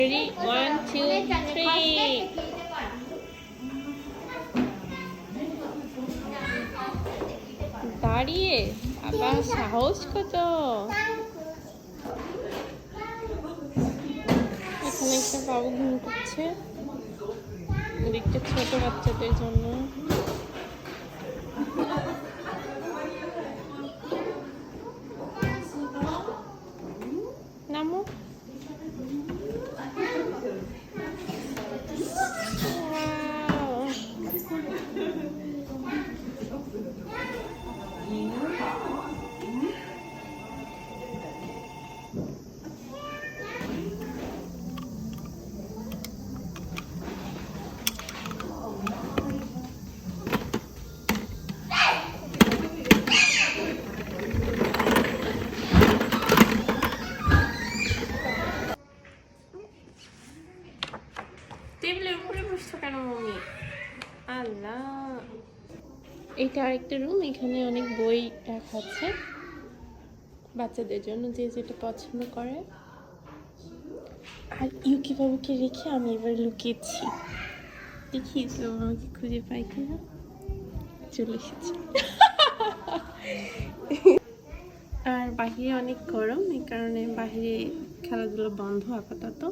Ready? One, two, three. দাঁড়িয়ে আবার সাহস কত এখানে একটা বাবু ঘুম করছে দিকটা ছোট বাচ্চাদের জন্য উপরে আল্লাহ। এটা আরেকটা রুম এখানে অনেক বই রাখা বাচ্চাদের জন্য যে যেটা পছন্দ করে। আর ইউকি বাবুকে রেখে আমি এবার লুকিয়েছি। দেখি তো খুঁজে পাই কিনা। চলে এসেছি। আর বাহিরে অনেক গরম, এই কারণে বাহিরে খেলাধুলো বন্ধ আপাতত।